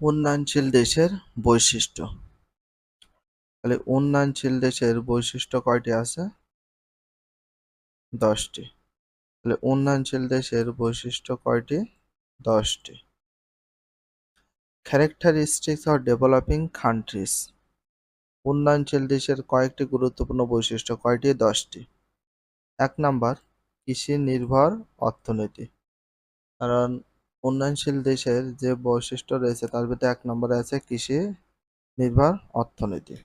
উন্নয়নশীল দেশের বৈশিষ্ট্য। তাহলে উন্নয়নশীল দেশের বৈশিষ্ট্য কয়টি আছে? দশটি। তাহলে উন্নয়নশীল দেশের বৈশিষ্ট্য কয়টি? দশটি। ক্যারেক্টারিস্টিক্স অফ ডেভেলপিং কান্ট্রিজ উন্নয়নশীল দেশের কয়েকটি গুরুত্বপূর্ণ বৈশিষ্ট্য কয়টি? দশটি। এক নাম্বার কৃষি নির্ভর অর্থনীতি। কারণ উন্নয়নশীল দেশের যে বৈশিষ্ট্য রয়েছে, তার ভিতরে এক নম্বরে আছে কৃষি নির্ভর অর্থনীতি।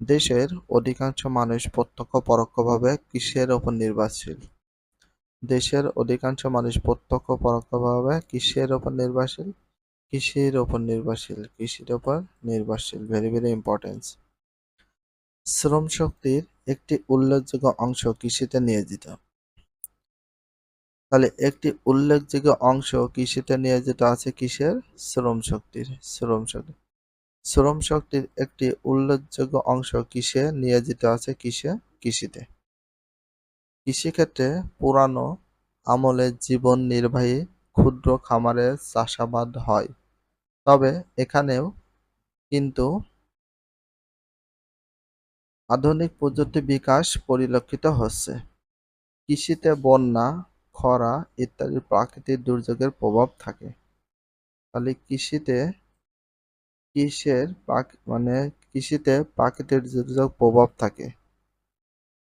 দেশের অধিকাংশ মানুষ প্রত্যক্ষ পরোক্ষভাবে কৃষির ওপর নির্ভরশীল। দেশের অধিকাংশ মানুষ প্রত্যক্ষ পরোক্ষভাবে কৃষির ওপর নির্ভরশীল, কৃষির ওপর নির্ভরশীল, কৃষির ওপর নির্ভরশীল। ভেরি ভেরি ইম্পর্টেন্স শ্রম শক্তির একটি উল্লেখযোগ্য অংশ কৃষিতে নিয়োজিত। তাহলে একটি উল্লেখযোগ্য অংশ কৃষিতে নিয়ে নিয়োজিত আছে কিসের? শ্রম শক্তির, শ্রম শক্তি। শ্রম শক্তির একটি উল্লেখযোগ্য অংশ কিসে নিয়োজিত আছে কিসে? কৃষিতে। কৃষিক্ষেত্রে পুরানো আমলে জীবন নির্বাহী ক্ষুদ্র খামারে চাষাবাদ হয়। তবে এখানেও কিন্তু আধুনিক প্রযুক্তি বিকাশ পরিলক্ষিত হচ্ছে। কৃষিতে বন্যা খরা ইত্যাদি প্রাকৃতিক দুর্যোগের প্রভাব থাকে। তাহলে কৃষিতে কিসের মানে কৃষিতে প্রাকৃতিক দুর্যোগ প্রভাব থাকে।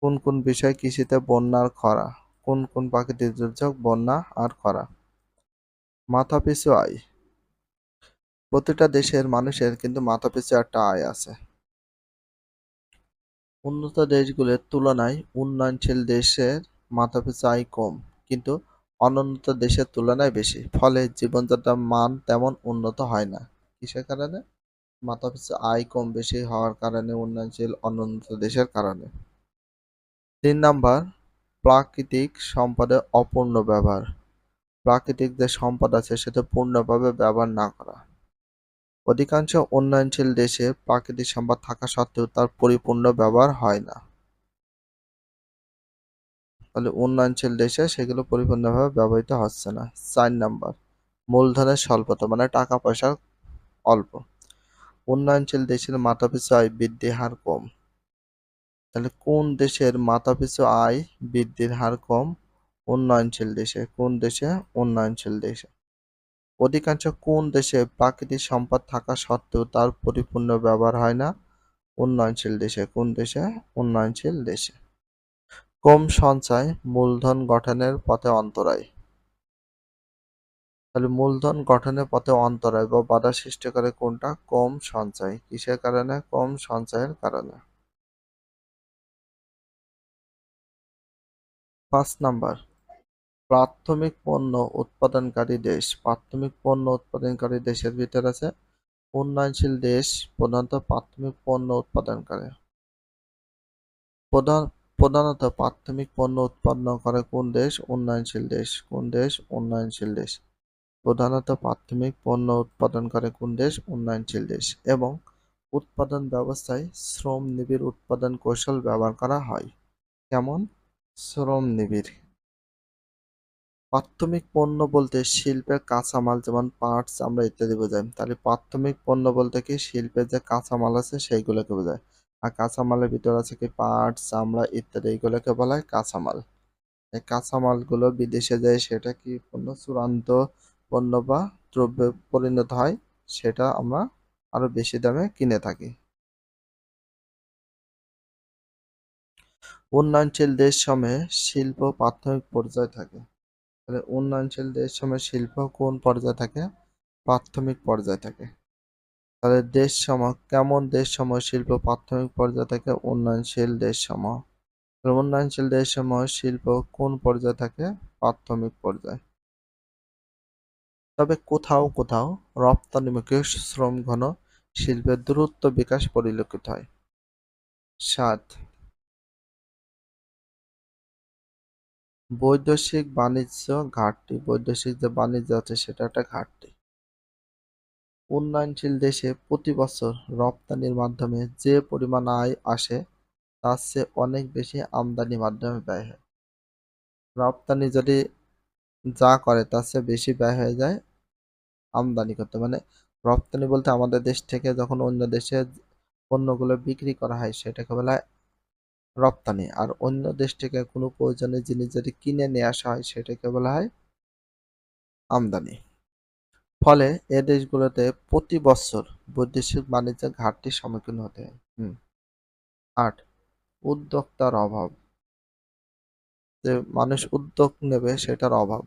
কোন কোন বিষয় কৃষিতে বন্যা আর খরা? কোন কোন প্রাকৃতিক দুর্যোগ, বন্যা আর খরা? মাথাপিছু আয়। প্রতিটা দেশের মানুষের কিন্তু মাথাপিছু একটা আয় আছে। উন্নত দেশগুলোর তুলনায় উন্নয়নশীল দেশের মাথাপিছু আয় কম। কিন্তু অনুন্নত দেশের তুলনায় বেশি। ফলে জীবনযাত্রার মান তেমন উন্নত হয় না। কিসের কারণে? মাথাপিছু আয় কম বেশি হওয়ার কারণে উন্নয়নশীল অনুন্নত দেশের কারণে। তিন নাম্বার, প্রাকৃতিক সম্পদের অপূর্ণ ব্যবহার। প্রাকৃতিক যে সম্পদ আছে, সেটা পূর্ণভাবে ব্যবহার না করা। অধিকাংশ উন্নয়নশীল দেশে প্রাকৃতিক সম্পদ থাকা সত্ত্বেও তার পরিপূর্ণ ব্যবহার হয় না। তাহলে উন্নয়নশীল দেশে সেগুলো পরিপূর্ণভাবে ব্যবহৃত হচ্ছে না। চার নাম্বার, মূলধনের স্বল্পতা মানে টাকা পয়সা অল্প। উন্নয়নশীল দেশের মাথাপিছু আয় বৃদ্ধির হার কম। তাহলে কোন দেশের মাথাপিছু আয় বৃদ্ধির হার কম? উন্নয়নশীল দেশে। কোন দেশে? উন্নয়নশীল দেশে। অধিকাংশ কোন দেশে প্রাকৃতিক সম্পদ থাকা সত্ত্বেও তার পরিপূর্ণ ব্যবহার হয় না? উন্নয়নশীল দেশে। কোন দেশে? উন্নয়নশীল দেশে। কম সঞ্চয় মূলধন গঠনের পথে অন্তরায়। তাহলে মূলধন গঠনের পথে অন্তরায় বা বাধা সৃষ্টি করে কোনটা? কম সঞ্চয়। কিসের কারণে? কম সঞ্চয়ের কারণে। পাঁচ নাম্বার। প্রাথমিক পণ্য উৎপাদনকারী দেশ। প্রাথমিক পণ্য উৎপাদনকারী দেশের ভিতর আছে উন্নয়নশীল দেশ, প্রধানত প্রাথমিক পণ্য উৎপাদনকারী। প্রধান প্রধানত প্রাথমিক পণ্য উৎপন্ন করে কোন দেশ? উন্নয়নশীল দেশ। কোন দেশ? উন্নয়নশীল দেশ। প্রধানত প্রাথমিক পণ্য উৎপাদন করে কোন দেশ? উন্নয়নশীল দেশ। এবং উৎপাদন ব্যবস্থায় শ্রম নিবিড় উৎপাদন কৌশল ব্যবহার করা হয়। কেমন? শ্রম নিবিড়। প্রাথমিক পণ্য বলতে শিল্পের কাঁচামাল যেমন পার্টস আমরা ইত্যাদি বোঝাই। তাহলে প্রাথমিক পণ্য বলতে কি? শিল্পের যে কাঁচামাল আছে সেইগুলোকে বোঝায়। আর কাঁচামালের ভিতর আছে কি পাট, চামড়া ইত্যাদি, এগুলোকে বলা হয় কাঁচামাল। এই কাঁচামালগুলো বিদেশে যায়, সেটা কি পণ্য, চূড়ান্ত পণ্য বা দ্রব্যে পরিণত হয়, সেটা আমরা আরও বেশি দামে কিনে থাকি। উন্নয়নশীল দেশ সময়ে শিল্প প্রাথমিক পর্যায়ে থাকে। তাহলে উন্নয়নশীল দেশ সময়ে শিল্প কোন পর্যায়ে থাকে? প্রাথমিক পর্যায়ে থাকে। তাহলে দেশ সম কেমন দেশ সমূহ শিল্প প্রাথমিক পর্যায়ে থাকে উন্নয়নশীল দেশ সমূহ উন্নয়নশীল দেশ সমূহ শিল্প কোন পর্যায়ে থাকে প্রাথমিক পর্যায়ে? তবে কোথাও কোথাও রপ্তানিমুখী শ্রম ঘন শিল্পের দ্রুত বিকাশ পরিলক্ষিত হয়। সাত। বৈদেশিক বাণিজ্য ঘাটতি। বৈদেশিক যে বাণিজ্য আছে সেটা একটা ঘাটতি। উন্নয়নশীল দেশে প্রতি বছর রপ্তানির মাধ্যমে যে পরিমাণ আয় আসে, তার চেয়ে অনেক বেশি আমদানির মাধ্যমে ব্যয় হয়। রপ্তানি যদি যা করে, তার চেয়ে বেশি ব্যয় হয়ে যায় আমদানি করতে। মানে রপ্তানি বলতে আমাদের দেশ থেকে যখন অন্য দেশে পণ্যগুলো বিক্রি করা হয়, সেটাকে বলা হয় রপ্তানি। আর অন্য দেশ থেকে কোনো প্রয়োজনীয় জিনিস যদি কিনে নিয়ে আসা হয়, সেটাকে বলা হয় আমদানি। ফলে এ দেশগুলোতে প্রতি বছর বৈদেশিক বাণিজ্যের ঘাটতির সম্মুখীন হতে হয়। হুম। আট, উদ্যোক্তার অভাব। যে মানুষ উদ্যোগ নেবে সেটার অভাব।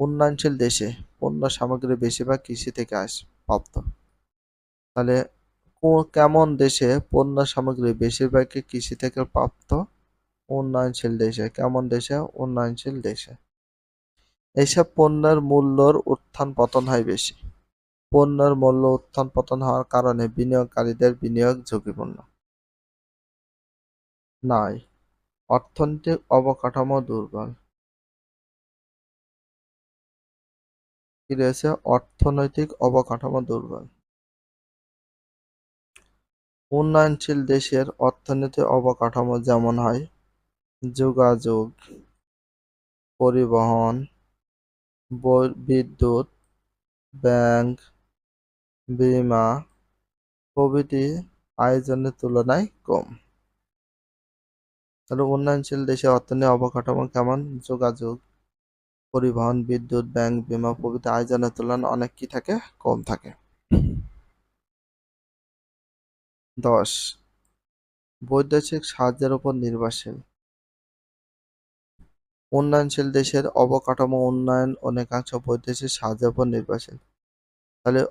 উন্নয়নশীল দেশে পণ্য সামগ্রী বেশিরভাগ কৃষি থেকে আস, প্রাপ্ত। তাহলে কেমন দেশে পণ্য সামগ্রী বেশিরভাগই কৃষি থেকে প্রাপ্ত? উন্নয়নশীল দেশে। কেমন দেশে? উন্নয়নশীল দেশে। এইসব পণ্যের মূল্যর উত্থান পতন হয় বেশি। পণ্যের মূল্য উত্থান পতন হওয়ার কারণে বিনিয়োগকারীদের বিনিয়োগ ঝুঁকিপূর্ণ। নয় অর্থনৈতিক অবকাঠামো দুর্বল। কি রয়েছে? অর্থনৈতিক অবকাঠামো দুর্বল। উন্নয়নশীল দেশের অর্থনৈতিক অবকাঠামো যেমন হয়, যোগাযোগ, পরিবহন বিদ্যুৎ, ব্যাংক, বিমা প্রভৃতি আয়োজনের তুলনায় কম। তাহলে উন্নয়নশীল দেশে অর্থনীতি অবকাঠামো কেমন? যোগাযোগ, পরিবহন, বিদ্যুৎ, ব্যাংক, বিমা প্রভৃতি আয়োজনের তুলনায় অনেক কি থাকে? কম থাকে। দশ, বৈদেশিক সাহায্যের উপর নির্ভরশীল। উন্নয়নশীল দেশের অবকাঠামো উন্নয়ন অনেকাংশ বৈদেশিক সাহায্যের উপর নির্ভরশীল। তাহলে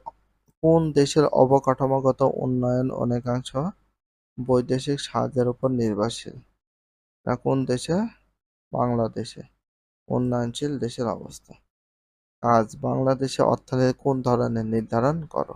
কোন দেশের অবকাঠামোগত উন্নয়ন অনেকাংশ বৈদেশিক সাহায্যের উপর নির্ভরশীল? না, কোন দেশে? বাংলাদেশে। উন্নয়নশীল দেশের অবস্থা। আজ বাংলাদেশে অর্থনীতি কোন ধরনের নির্ধারণ করো?